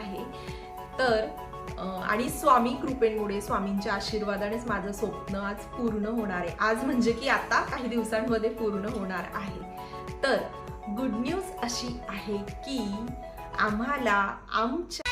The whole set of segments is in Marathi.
आहे. तर आणि स्वामी कृपेमुळे स्वामींच्या आशीर्वादानेच माझं स्वप्न आज पूर्ण होणार आहे. आज म्हणजे की आता काही दिवसांमध्ये पूर्ण होणार आहे. तर गुड न्यूज अशी आहे की आम्हाला आमच्या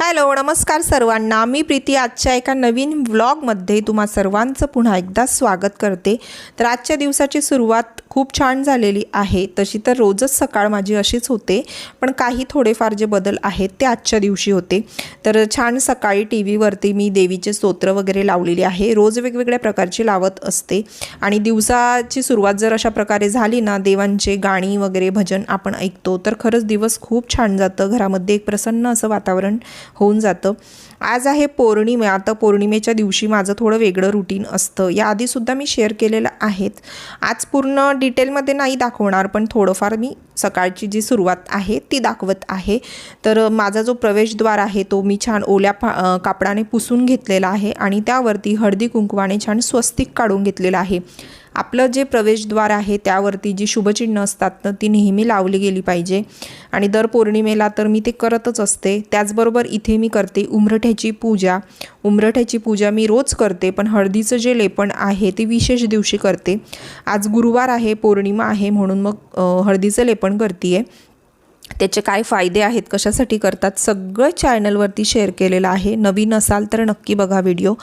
हॅलो नमस्कार सर्वांना. मी प्रीती. आजच्या एका नवीन व्लॉगमध्ये तुम्हा सर्वांचं पुन्हा एकदा स्वागत करते. तर आजच्या दिवसाची सुरुवात खूप छान झालेली आहे. तशी तर रोजच सकाळ माझी अशीच होते पण काही थोडेफार जे बदल आहेत ते आजच्या दिवशी होते. तर छान सकाळी टी व्हीवरती मी देवीचे स्तोत्र वगैरे लावलेली आहे. रोज वेगवेगळ्या प्रकारची लावत असते. आणि दिवसाची सुरुवात जर अशा प्रकारे झाली ना देवांचे गाणी वगैरे भजन आपण ऐकतो तर खरंच दिवस खूप छान जातं. घरामध्ये एक प्रसन्न असं वातावरण होऊन जातं. आज आहे पौर्णिमा. आता पौर्णिमेच्या दिवशी माझं थोडं वेगळं रुटीन असतं. याआधीसुद्धा मी शेअर केलेलं आहेत. आज पूर्ण डिटेलमध्ये नाही दाखवणार पण थोडंफार मी सकाळची जी सुरुवात आहे ती दाखवत आहे. तर माझा जो प्रवेशद्वार आहे तो मी छान ओल्या पा कापडाने पुसून घेतलेला आहे आणि त्यावरती हळदी कुंकवाने छान स्वस्तिक काढून घेतलेलं आहे. आपलं जे प्रवेशद्वार आहे त्यावरती जी शुभचिन्ह असतात ना ती नेहमी लावली गेली पाहिजे. आणि दर पौर्णिमेला तर मी ते करतच असते. त्याचबरोबर इथे मी करते उमरठ्याची पूजा. उमरठ्याची पूजा मी रोज करते पण हळदीचं जे लेपण आहे ते विशेष दिवशी करते. आज गुरुवार आहे पौर्णिमा आहे म्हणून मग हळदीचं लेपण करते आहे त्याचे काय फायदे आहेत कशासाठी करतात सगळं चॅनलवरती शेअर केलेलं आहे. नवीन असाल तर नक्की बघा व्हिडिओ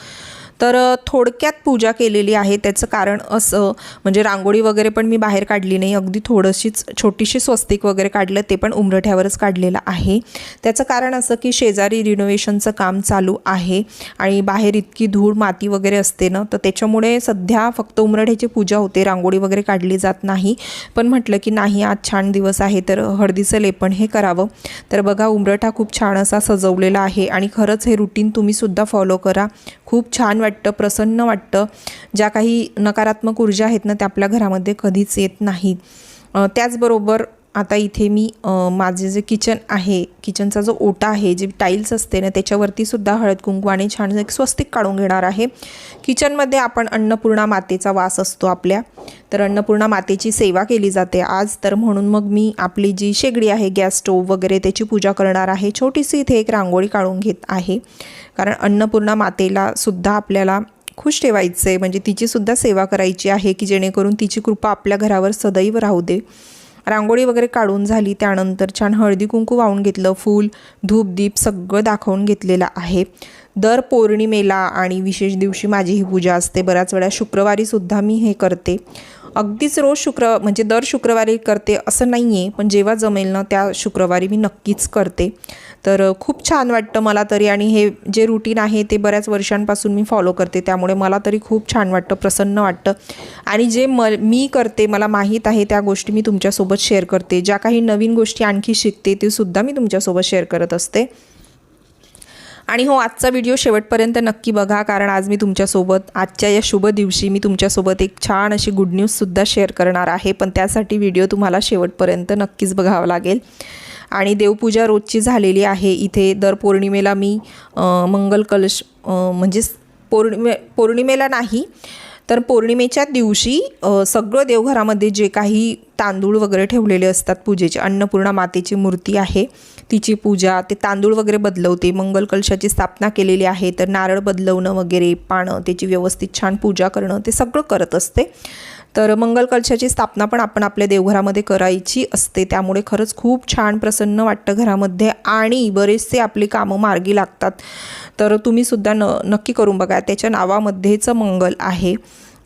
तर थोडक्यात पूजा केलेली आहे. त्याचं कारण असं म्हणजे रांगोळी वगैरे पण मी बाहेर काढली नाही. अगदी थोडंशीच छोटीशी स्वस्तिक वगैरे काढलं ते पण उमरठ्यावरच काढलेलं आहे. त्याचं कारण असं की शेजारी रिनोव्हेशनचं काम चालू आहे आणि बाहेर इतकी धूळ माती वगैरे असते ना तर त्याच्यामुळे सध्या फक्त उमरठ्याची पूजा होते. रांगोळी वगैरे काढली जात नाही. पण म्हटलं की नाही आज छान दिवस आहे तर हळदीचं लेपण हे करावं. तर बघा उमरठा खूप छान असा सजवलेला आहे आणि खरंच हे रुटीन तुम्हीसुद्धा फॉलो करा. खूप छान वाटतं प्रसन्न वाटतं. ज्या काही नकारात्मक ऊर्जा आहेत ना त्या आपल्या घरामध्ये कधीच येत नाहीत. त्याचबरोबर आता इथे मी माझे जे किचन आहे किचनचा जो ओटा आहे जे टाईल्स असते ना त्याच्यावरतीसुद्धा हळद कुंकवाने छान एक स्वस्तिक काढून घेणार आहे. किचनमध्ये आपण अन्नपूर्णा मातेचा वास असतो आपल्या. तर अन्नपूर्णा मातेची सेवा केली जाते आज. तर म्हणून मग मी आपली जी शेगडी आहे गॅस स्टोव वगैरे त्याची पूजा करणार आहे. छोटीशी इथे एक रांगोळी काढून घेत आहे. कारण अन्नपूर्णा मातेला सुद्धा आपल्याला खुश ठेवायचं आहे म्हणजे तिचीसुद्धा सेवा करायची आहे की जेणेकरून तिची कृपा आपल्या घरावर सदैव राहू दे. रांगोळी वगैरे काढून झाली. त्यानंतर छान हळदी कुंकू वाहून घेतलं फूल धूप दीप सगळं दाखवून घेतलेलं आहे. दर पौर्णिमेला आणि विशेष दिवशी माझी ही पूजा असते. बऱ्याच वेळा शुक्रवारीसुद्धा मी हे करते. अगदीच रोज शुक्र म्हणजे दर शुक्रवारी करते असं नाही आहे पण जेव्हा जमेल ना त्या शुक्रवारी मी नक्कीच करते. तर खूप छान वाटतं मला तरी आणि हे जे रुटीन आहे ते बऱ्याच वर्षांपासून मी फॉलो करते. त्यामुळे मला तरी खूप छान वाटतं प्रसन्न वाटतं. आणि जे म मी करते मला माहीत आहे त्या गोष्टी मी तुमच्यासोबत शेअर करते. ज्या काही नवीन गोष्टी आणखी शिकते ते सुद्धा मी तुमच्यासोबत शेअर करत असते. आणि हो आजचा व्हिडिओ शेवटपर्यंत नक्की बघा कारण आज मी तुमच्यासोबत आजच्या या शुभ दिवशी मी तुमच्यासोबत एक छान अशी गुड न्यूजसुद्धा शेअर करणार आहे. पण त्यासाठी व्हिडिओ तुम्हाला शेवटपर्यंत नक्कीच बघावा लागेल. आणि देवपूजा रोजची झालेली आहे. इथे दर पौर्णिमेला मी मंगल कलश म्हणजेच पौर्णिमे पौर्णिमेला नाही तर पौर्णिमेच्या दिवशी सगळं देवघरामध्ये जे काही तांदूळ वगैरे ठेवलेले असतात पूजेचे अन्नपूर्णा मातेची मूर्ती आहे तिची पूजा ते तांदूळ वगैरे बदलवते मंगल कलशाची स्थापना केलेली आहे तर नारळ बदलवणं वगैरे पाणं त्याची व्यवस्थित छान पूजा करणं ते सगळं करत असते. तर मंगल कलशाची स्थापना पण आपण आपल्या देवघरामध्ये करायची असते. त्यामुळे खरंच खूप छान प्रसन्न वाटतं घरामध्ये आणि बरेचसे आपली कामं मार्गी लागतात. तर तुम्हीसुद्धा न नक्की करून बघा. त्याच्या नावामध्येच मंगल आहे.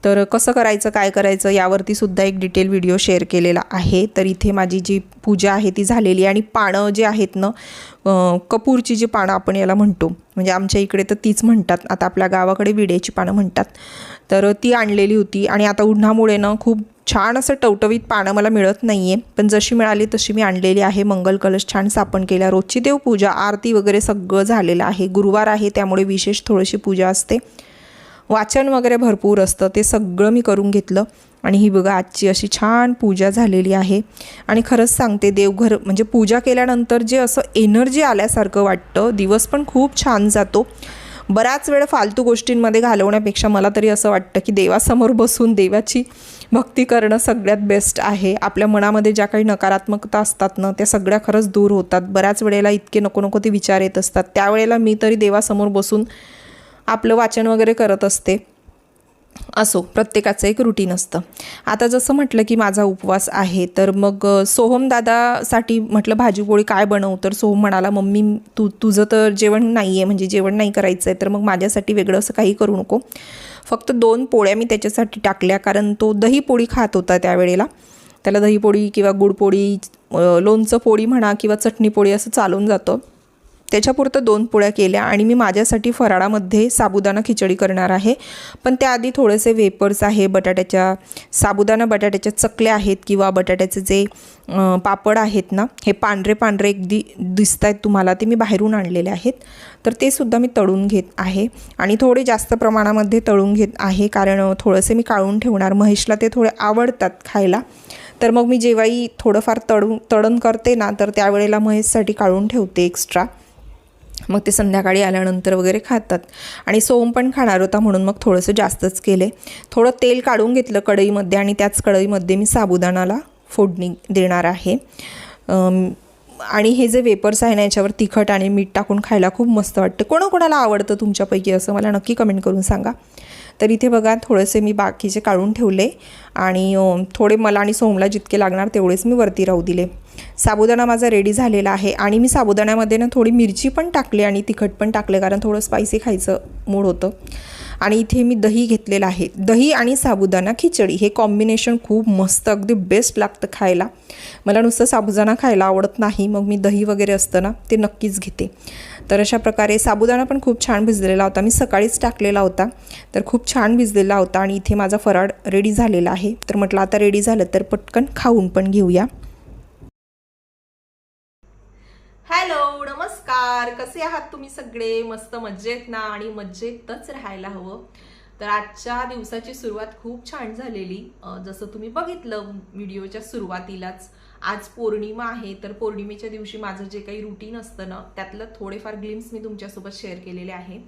तर कसं करायचं काय करायचं यावरती सुद्धा एक डिटेल व्हिडिओ शेअर केलेला आहे. तर इथे माझी जी पूजा आहे ती झालेली आणि पानं जे आहेत ना कपूरची जी पानं आपण याला म्हणतो म्हणजे आमच्या इकडे तर तीच म्हणतात. आता आपल्या गावाकडे विड्याची पानं म्हणतात. तर ती आणलेली होती आणि आता उन्हामुळे ना खूप छान असं टवटवीत पानं मला मिळत नाही आहे पण जशी मिळाली तशी मी आणलेली आहे. मंगल कलश छान स्थापन केल्या. रोजची देवपूजा आरती वगैरे सगळं झालेलं आहे. गुरुवार आहे त्यामुळे विशेष थोडीशी पूजा असते. वाचन वगैरे भरपूर असतं. ते सगळं मी करून घेतलं. आणि ही बघा आजची अशी छान पूजा झालेली आहे. आणि खरंच सांगते देवघर म्हणजे पूजा केल्यानंतर जे असं एनर्जी आल्यासारखं वाटतं. दिवस पण खूप छान जातो. बराच वेळ फालतू गोष्टींमध्ये घालवण्यापेक्षा मला तरी असं वाटतं की देवासमोर बसून देवाची भक्ती करणं सगळ्यात बेस्ट आहे. आपल्या मनामध्ये ज्या काही नकारात्मकता असतात ना त्या सगळ्या खरंच दूर होतात. बऱ्याच वेळेला इतके नको नको ते विचार येत असतात. त्यावेळेला मी तरी देवासमोर बसून आपलं वाचन वगैरे करत असते. असो प्रत्येकाचं एक रुटीन असतं. आता जसं म्हटलं की माझा उपवास आहे तर मग सोहम दादासाठी म्हटलं भाजीपोळी काय बनवू? तर सोहम म्हणाला मम्मी तू तुझं तर जेवण नाही आहे म्हणजे जेवण नाही करायचं आहे तर मग माझ्यासाठी वेगळं असं काही करू नको. फक्त दोन पोळ्या मी त्याच्यासाठी टाकल्या कारण तो दही पोळी खात होता त्यावेळेला. त्याला दही पोळी किंवा गुडपोळी लोणचं पोळी म्हणा किंवा चटणी पोळी असं चालून जातं. त्याच्यापुरतं दोन पोळ्या केल्या आणि मी माझ्यासाठी फराळामध्ये साबुदाणा खिचडी करणार आहे. पण त्याआधी थोडेसे वेपर्स आहे बटाट्याच्या साबुदाणा बटाट्याच्या चकल्या आहेत किंवा बटाट्याचे जे पापड आहेत ना हे पांढरे पांढरे अगदी दिसत आहेत तुम्हाला ते मी बाहेरून आणलेले आहेत. तर ते सुद्धा मी तळून घेत आहे आणि थोडे जास्त प्रमाणामध्ये तळून घेत आहे कारण थोडंसे मी काढून ठेवणार. महेशला ते थोडे आवडतात खायला. तर मग मी जेव्हाही थोडंफार तळून तळण करते ना तर त्यावेळेला महेशसाठी काढून ठेवते एक्स्ट्रा. मग ते संध्याकाळी आल्यानंतर वगैरे खातात. आणि सोम पण खाणार होता म्हणून मग थोडंसं जास्तच केले. थोडं तेल काढून घेतलं कढईमध्ये आणि त्याच कढईमध्ये मी साबुदाणाला फोडणी देणार आहे. आणि हे जे वेपर्स आहे ना याच्यावर तिखट आणि मीठ टाकून खायला खूप मस्त वाटतं. कोणाकोणाला आवडतं तुमच्यापैकी असं मला नक्की कमेंट करून सांगा. तर इथे बघा थोडेसे मी बाकीचे काढून ठेवले आणि थोडे मला आणि सोमला जितके लागणार तेवढेच मी वरती राहू दिले. साबुदाणा माझा रेडी झालेला आहे आणि मी साबुदाण्यामध्ये ना थोडी मिरची पण टाकली आणि तिखट पण टाकले कारण थोडं स्पायसी खायचं मूड होतं. आणि इथे मी दही घेतलेलं आहे. दही आणि साबुदाणा खिचडी हे कॉम्बिनेशन खूप मस्त अगदी बेस्ट लागतं खायला. मला नुसतं साबुदाणा खायला आवडत नाही मग मी दही वगैरे असतं ना ते नक्कीच घेते. तर अशा प्रकारे साबुदाणा पण खूप छान भिजलेला होता. मी सकाळीच टाकलेला होता. तर खूप छान भिजलेला होता आणि इथे माझा फराळ रेडी झालेला आहे. तर म्हटलं आता रेडी झालं तर पटकन खाऊन पण घेऊया. हॅलो नमस्कार. कसे आहात तुम्ही सगळे? मस्त मज्जेत ना? आणि मज्जेतच राहायला हवं. तर आजच्या दिवसाची सुरुवात खूप छान झालेली. जसं तुम्ही बघितलं व्हिडिओच्या सुरुवातीलाच. आज पौर्णिमा आहे तर पौर्णिमेच्या दिवशी माझं जे काही रुटीन असतं ना त्यातलं थोडेफार ग्लिम्स मी तुमच्यासोबत शेअर केलेले आहे.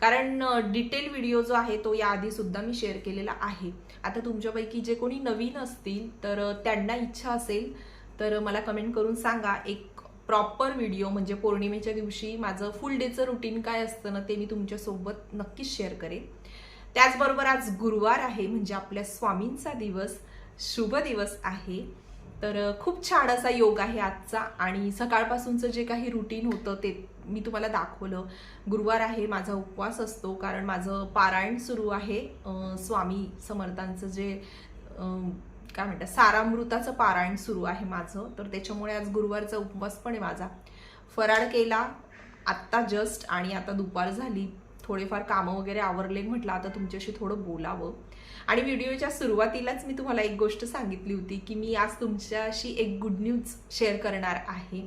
कारण डिटेल व्हिडिओ जो आहे तो याआधी सुद्धा मी शेअर केलेला आहे. आता तुमच्यापैकी जे कोणी नवीन असतील तर त्यांना इच्छा असेल तर मला कमेंट करून सांगा. एक प्रॉपर व्हिडिओ म्हणजे पौर्णिमेच्या दिवशी माझं फुल डेचं रुटीन काय असतं ना ते मी तुमच्यासोबत नक्कीच शेअर करेन. त्याचबरोबर आज गुरुवार आहे म्हणजे आपल्या स्वामींचा दिवस. शुभ दिवस आहे. तर खूप छान असा योग आहे आजचा. आणि सकाळपासूनचं जे काही रुटीन होतं ते मी तुम्हाला दाखवलं. गुरुवार आहे माझा उपवास असतो कारण माझं पारायण सुरू आहे. स्वामी समर्थांचं जे काय म्हणतात सारामृताचं पारायण सुरू आहे माझं. तर त्याच्यामुळे आज गुरुवारचा उपवास पण आहे माझा. फराळ केला आत्ता जस्ट आणि आता दुपार झाली. थोडेफार कामं वगैरे आवरले म्हटलं आता तुमच्याशी थोडं बोलावं. आणि व्हिडिओच्या सुरुवातीलाच मी तुम्हाला एक गोष्ट सांगितली होती की मी आज तुमच्याशी एक गुड न्यूज शेअर करणार आहे.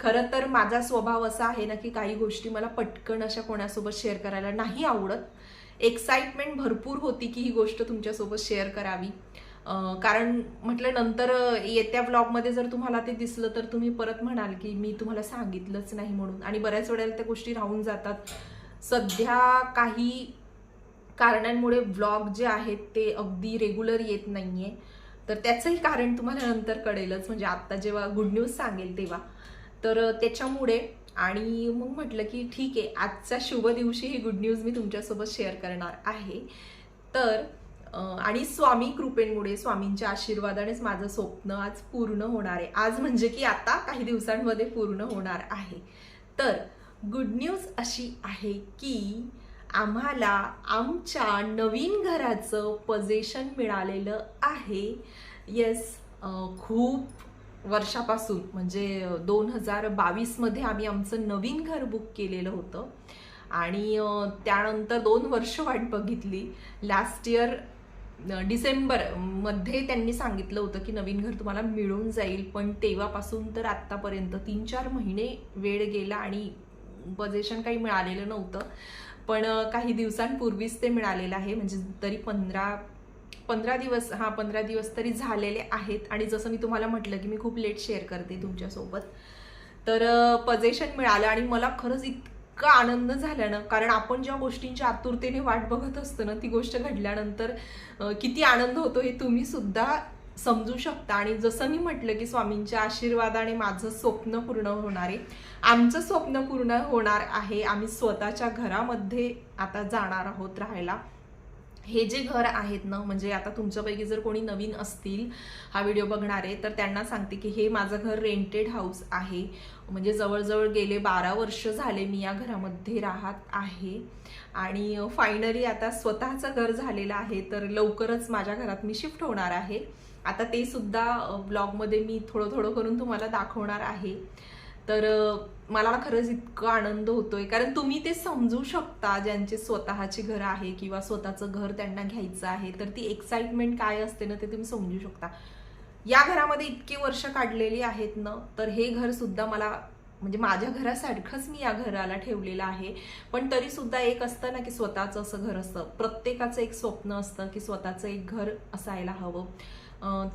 खरं तर माझा स्वभाव असा आहे ना की काही गोष्टी मला पटकन अशा कोणासोबत शेअर करायला नाही आवडत. एक्साइटमेंट भरपूर होती की ही गोष्ट तुमच्यासोबत शेअर करावी. कारण म्हटलं नंतर येत्या ब्लॉगमध्ये जर तुम्हाला ते दिसलं तर तुम्ही परत म्हणाल की मी तुम्हाला सांगितलंच नाही म्हणून. आणि बऱ्याच वेळेला त्या गोष्टी राहून जातात. सध्या काही कारणांमुळे व्लॉग जे आहेत ते अगदी रेग्युलर येत नाही आहे तर त्याचंही कारण तुम्हाला नंतर कळेलच. म्हणजे आत्ता जेव्हा गुड न्यूज सांगेल तेव्हा. तर त्याच्यामुळे आणि मग म्हटलं की ठीक आहे आजच्या शुभ दिवशी ही गुड न्यूज मी तुमच्यासोबत शेअर करणार आहे. तर आणि स्वामी कृपेंमुळे स्वामींच्या आशीर्वादानेच माझं स्वप्न आज पूर्ण होणार आहे. आज म्हणजे की आता काही दिवसांमध्ये पूर्ण होणार आहे. तर गुड न्यूज अशी आहे की आम्हाला आमच्या नवीन घराचं पजेशन मिळालेलं आहे. येस खूप वर्षापासून म्हणजे दोन हजार बावीसमध्ये आम्ही आमचं नवीन घर बुक केलेलं होतं. आणि त्यानंतर दोन वर्ष वाट बघितली. लास्ट इयर डिसेंबरमध्ये त्यांनी सांगितलं होतं की नवीन घर तुम्हाला मिळून जाईल पण तेव्हापासून तर आत्तापर्यंत तीन चार महिने वेळ गेला आणि पजेशन काही मिळालेलं नव्हतं. पण काही दिवसांपूर्वीच ते मिळालेलं आहे. म्हणजे तरी पंधरा पंधरा दिवस हा पंधरा दिवस तरी झालेले आहेत. आणि जसं मी तुम्हाला म्हटलं की मी खूप लेट शेअर करते तुमच्यासोबत. तर पजेशन मिळालं आणि मला खरंच इतका आनंद झाला ना कारण आपण ज्या गोष्टींच्या आतुरतेने वाट बघत असतो ना ती गोष्ट घडल्यानंतर किती आनंद होतो हे तुम्हीसुद्धा समजू शकता. आणि जसं मी म्हटलं की स्वामींच्या आशीर्वादाने माझं स्वप्न पूर्ण होणार आहे. आमचं स्वप्न पूर्ण होणार आहे. आम्ही स्वतःच्या घरामध्ये आता जाणार आहोत राहायला. हे जे घर आहेत ना म्हणजे आता तुमच्यापैकी जर कोणी नवीन असतील हा व्हिडिओ बघणारे तर त्यांना सांगते की हे माझं घर रेंटेड हाऊस आहे. म्हणजे जवळजवळ गेले बारा वर्ष झाले मी या घरामध्ये राहत आहे. आणि फायनली आता स्वतःचं घर झालेलं आहे तर लवकरच माझ्या घरात मी शिफ्ट होणार आहे. आता ते सुद्धा ब्लॉगमध्ये मी थोडं थोडं करून तुम्हाला दाखवणार आहे. तर मला खरंच इतका आनंद होतोय. कारण तुम्ही ते समजू शकता ज्यांचे स्वतःची घर आहे किंवा स्वतःचं घर त्यांना घ्यायचं आहे तर ती एक्साइटमेंट काय असते ना ते तुम्ही समजू शकता. या घरामध्ये इतके वर्ष काढलेली आहेत ना तर हे घर सुद्धा मला म्हणजे माझ्या घरासारखंच मी या घराला ठेवलेलं आहे. पण तरी सुद्धा एक असतं ना की स्वतःचं असं घर असतं. प्रत्येकाचं एक स्वप्न असतं की स्वतःचं एक घर असायला हवं.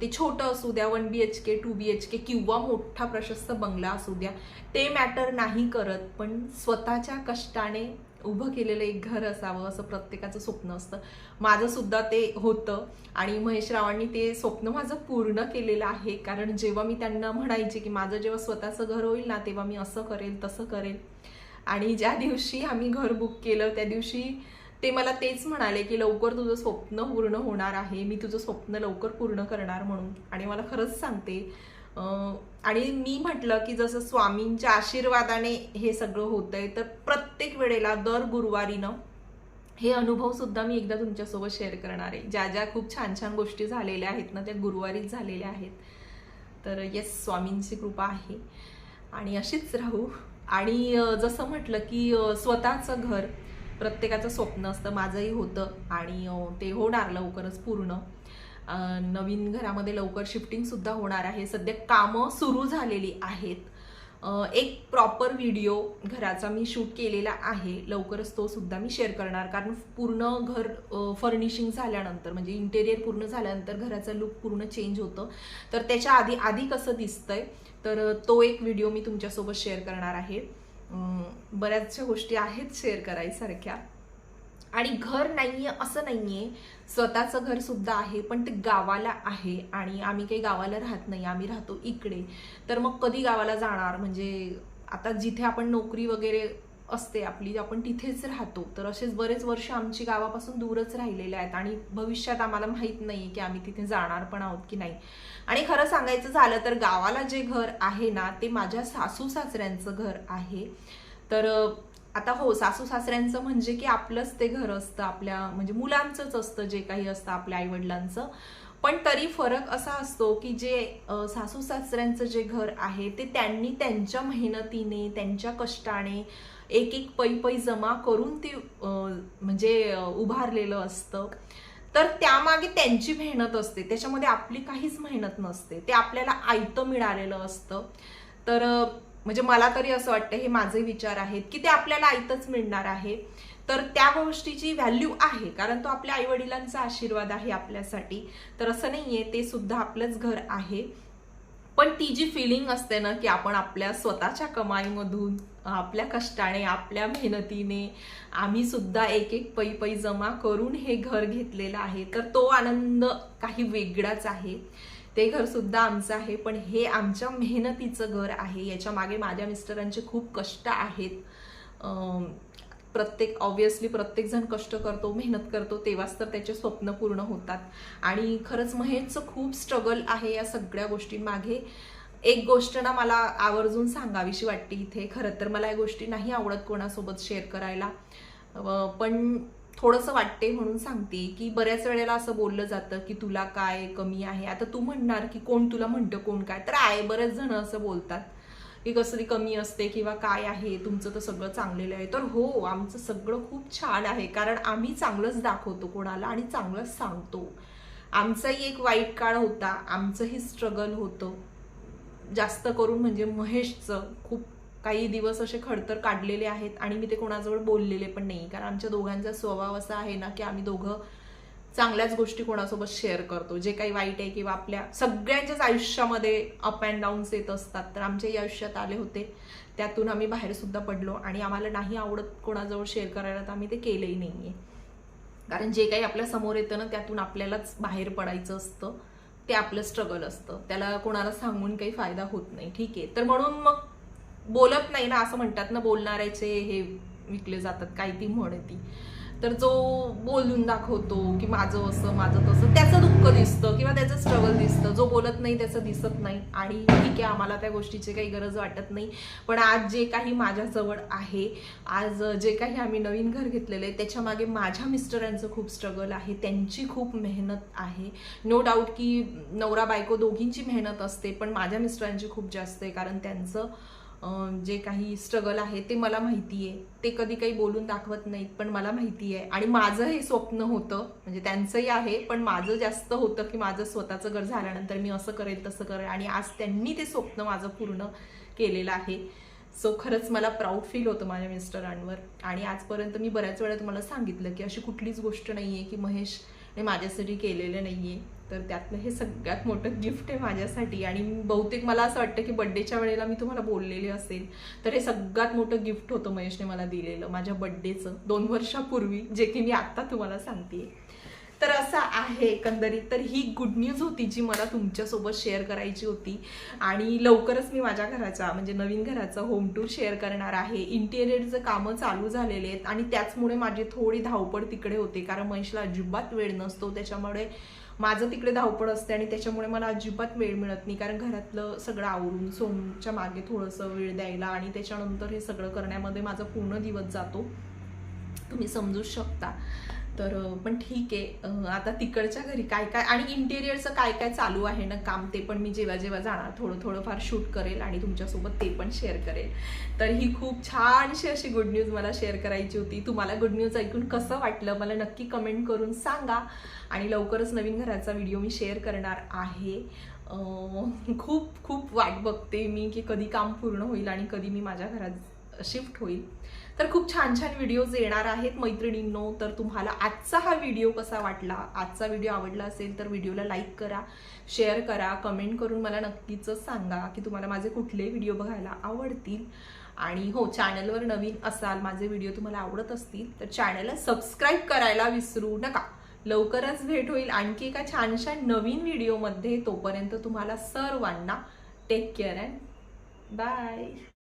ते छोटं असू द्या one B H K two B H K किंवा मोठा प्रशस्त बंगला असू द्या ते मॅटर नाही करत. पण स्वतःच्या कष्टाने उभं केलेलं एक घर असावं असं प्रत्येकाचं स्वप्न असतं. माझंसुद्धा ते होतं. आणि महेश रावांनी ते स्वप्न माझं पूर्ण केलेलं आहे. कारण जेव्हा मी त्यांना म्हणायचे की माझं जेव्हा स्वतःचं घर होईल ना तेव्हा मी असं करेल तसं करेल. आणि ज्या दिवशी आम्ही घर बुक केलं त्या दिवशी ते मला तेच म्हणाले की लवकर तुझं स्वप्न पूर्ण होणार आहे मी तुझं स्वप्न लवकर पूर्ण करणार म्हणून. आणि मला खरंच सांगते आणि मी म्हटलं की जसं स्वामींच्या आशीर्वादाने हे सगळं होतंय तर प्रत्येक वेळेला दर गुरुवारीनं हे अनुभव सुद्धा मी एकदा तुमच्यासोबत शेअर करणार आहे. ज्या ज्या खूप छान छान गोष्टी झालेल्या आहेत ना त्या गुरुवारीच झालेल्या आहेत. तर येस स्वामींची कृपा आहे. आणि अशीच राहू. आणि जसं म्हटलं की स्वतःचं घर प्रत्येकाचं स्वप्न असतं माझंही होतं आणि ते होणार लवकरच पूर्ण. नवीन घरामध्ये लवकर शिफ्टिंगसुद्धा होणार आहे. सध्या कामं सुरू झालेली आहेत. एक प्रॉपर व्हिडिओ घराचा मी शूट केलेला आहे. लवकरच तो सुद्धा मी शेअर करणार. कारण पूर्ण घर फर्निशिंग झाल्यानंतर म्हणजे इंटेरियर पूर्ण झाल्यानंतर घराचा लुक पूर्ण चेंज होतं. तर त्याच्या आधी आधी कसं दिसतंय? तर तो एक व्हिडिओ मी तुमच्यासोबत शेअर करणार आहे. बऱ्याचशा गोष्टी आहेत शेअर करायसारख्या. आणि घर नाही आहे असं नाही आहे स्वतःचं घरसुद्धा आहे पण ते गावाला आहे. आणि आम्ही काही गावाला राहत नाही आम्ही राहतो इकडे. तर मग कधी गावाला जाणार? म्हणजे आता जिथे आपण नोकरी वगैरे असते आपली आपण तिथेच राहतो. तर असेच बरेच वर्ष आमची गावापासून दूरच राहिलेले आहेत आणि भविष्यात आम्हाला माहीत नाही की आम्ही तिथे जाणार पण आहोत की नाही. आणि खरं सांगायचं झालं तर गावाला जे घर आहे ना ते माझ्या सासू सासऱ्यांचं घर आहे. तर आता हो सासू सासऱ्यांचं म्हणजे की आपलंच ते घर असतं आपल्या म्हणजे मुलांचंच असतं जे काही असतं आपल्या आईवडिलांचं. पण तरी फरक असा असतो की जे सासू सासऱ्यांचं जे घर आहे ते त्यांनी त्यांच्या मेहनतीने त्यांच्या कष्टाने एक एक पै पै जमा करून ते म्हणजे उभारलेलं असतं. तर त्यामागे त्यांची मेहनत असते. त्याच्यामध्ये आपली काहीच मेहनत नसते. ते आपल्याला आयतं मिळालेलं असतं. तर म्हणजे मला तरी असं वाटतं हे माझे विचार आहेत की ते आपल्याला आयतच मिळणार आहे. तर त्या गोष्टीची व्हॅल्यू आहे कारण तो आपल्या आई वडिलांचा आशीर्वाद आहे आपल्यासाठी. तर असं नाहीये ते सुद्धा आपलंच घर आहे. पण ती जी फिलिंग असते ना की आपण आपल्या स्वतःच्या कमाईमधून आपल्या कष्टाने आपल्या मेहनतीने आम्ही सुद्धा एक एक पै पै जमा करून हे घर घेतलेलं आहे तर तो आनंद काही वेगळाच आहे. ते घर सुद्धा आमचं आहे पण हे आमच्या मेहनतीचं घर आहे. याच्या मागे माझ्या मिस्टरांचे खूप कष्ट आहेत. प्रत्येक ऑब्विसली प्रत्येकजण कष्ट करतो मेहनत करतो तेव्हाच तर त्याचे स्वप्न पूर्ण होतात. आणि खरंच महेशचं खूप स्ट्रगल आहे या सगळ्या गोष्टींमागे एक गोष्ट ना मला आवर्जून सांगावीशी वाटते इथे. खरं तर मला या गोष्टी नाही आवडत कोणासोबत शेअर करायला. पण थोडंसं वाटते म्हणून सांगते की बऱ्याच वेळेला असं बोललं जातं की तुला काय कमी आहे. आता तू म्हणणार की कोण तुला म्हणतं कोण काय? तर आहे बरेच जण असं बोलतात. की कसली कमी असते किंवा काय आहे तुमचं तर सगळं चांगलेलं आहे. तर हो आमचं सगळं खूप छान आहे. कारण आम्ही चांगलंच दाखवतो कोणाला आणि चांगलंच सांगतो. आमचाही एक वाईट काळ होता. आमचंही स्ट्रगल होतं. जास्त करून म्हणजे महेशचं खूप काही दिवस असे खडतर काढलेले आहेत आणि मी ते कोणाजवळ बोललेले पण नाही. कारण आमच्या दोघांचा स्वभाव असा आहे ना की आम्ही दोघं चांगल्याच गोष्टी कोणासोबत शेअर करतो. जे काही वाईट आहे किंवा आपल्या सगळ्यांच्याच आयुष्यामध्ये अप अँड डाऊन्स येत असतात. तर आमच्याही आयुष्यात आले होते. त्यातून आम्ही बाहेर सुद्धा पडलो आणि आम्हाला नाही आवडत कोणाजवळ शेअर करायला तर आम्ही ते केलंही नाहीये. कारण जे काही आपल्यासमोर येतं ना त्यातून आपल्यालाच बाहेर पडायचं असतं. ते आपलं स्ट्रगल असतं. त्याला कोणाला सांगून काही फायदा होत नाही. ठीक आहे. तर म्हणून मग बोलत नाही ना असं म्हणतात ना बोलणाऱ्याचे हे विकले जातात. काय ती म्हण ती. तर जो बोलून दाखवतो की माझं असं माझं तसं त्याचं दुःख दिसतं किंवा त्याचं स्ट्रगल दिसतं. जो बोलत नाही त्याचं दिसत नाही. आणि ठीक आहे आम्हाला त्या गोष्टीची काही गरज वाटत नाही. पण आज जे काही माझ्याजवळ आहे आज जे काही आम्ही नवीन घर घेतलेलं आहे त्याच्यामागे माझ्या मिस्टरांचं खूप स्ट्रगल आहे. त्यांची खूप मेहनत आहे. नो डाऊट की नवरा बायको दोघींची मेहनत असते पण माझ्या मिस्टरांची खूप जास्त आहे कारण त्यांचं जे काही स्ट्रगल आहे ते मला माहिती आहे. ते कधी काही बोलून दाखवत नाहीत पण मला माहिती आहे. आणि माझं हे स्वप्न होतं म्हणजे त्यांचंही आहे पण माझं जास्त होतं की माझं स्वतःचं घर झाल्यानंतर मी असं करेल तसं करेल. आणि आज त्यांनी ते स्वप्न माझं पूर्ण केलेलं आहे. सो खरंच मला प्राऊड फील होतं माझ्या मिस्टरांवर आणि आजपर्यंत मी बऱ्याच वेळा तुम्हाला सांगितलं की अशी कुठलीच गोष्ट नाही आहे की महेश आणि माझ्यासाठी केलेलं नाही आहे तर त्यातलं हे सगळ्यात मोठं गिफ्ट आहे माझ्यासाठी. आणि बहुतेक मला असं वाटतं की बड्डेच्या वेळेला मी तुम्हाला बोललेले असेल तर हे सगळ्यात मोठं गिफ्ट होतं महेशने मला दिलेलं माझ्या बड्डेचं दोन वर्षापूर्वी जे की मी आत्ता तुम्हाला सांगते तर असं आहे एकंदरीत. तर ही गुड न्यूज होती जी मला तुमच्यासोबत शेअर करायची होती. आणि लवकरच मी माझ्या घराचा म्हणजे नवीन घराचा होम टूर शेअर करणार आहे. इंटेरियरचं कामं चालू झालेले आहेत आणि त्याचमुळे माझी थोडी धावपळ तिकडे होते. कारण महेशला अजिबात वेळ नसतो. त्याच्यामुळे माझं तिकडे धावपळ असते आणि त्याच्यामुळे मला अजिबात वेळ मिळत नाही. कारण घरातलं सगळं आवरून सोमच्या मागे थोडंसं वेळ द्यायला आणि त्याच्यानंतर हे सगळं करण्यामध्ये माझा पूर्ण दिवस जातो. तुम्ही समजू शकता. तर पण ठीक आहे. आता तिकडच्या घरी काय काय आणि इंटेरियरचं काय काय चालू आहे ना काम ते पण मी जेव्हा जेव्हा जाणार थोडं थोडंफार शूट करेल आणि तुमच्यासोबत ते पण शेअर करेल. तर ही खूप छानशी अशी गुड न्यूज मला शेअर करायची होती. तुम्हाला गुड न्यूज ऐकून कसं वाटलं मला नक्की कमेंट करून सांगा. आणि लवकरच नवीन घराचा व्हिडिओ मी शेअर करणार आहे. खूप खूप वाट बघते मी की कधी काम पूर्ण होईल आणि कधी मी माझ्या घरात शिफ्ट होईल. तर खूप छान छान व्हिडिओज येणार आहेत मैत्रिणींनो. तर तुम्हाला आजचा हा व्हिडिओ कसा वाटला? आजचा व्हिडिओ आवडला असेल तर व्हिडिओला लाईक करा शेअर करा कमेंट करून मला नक्कीच सांगा की तुम्हाला माझे कुठले व्हिडिओ बघायला आवडतील. आणि हो चॅनलवर नवीन असाल माझे व्हिडिओ तुम्हाला आवडत असतील तर चॅनलला सबस्क्राईब करायला विसरू नका. लवकरच भेट होईल आणखी एका छानशा नवीन व्हिडिओमध्ये तोपर्यंत तुम्हाला सर्वांना टेक केअर अँड बाय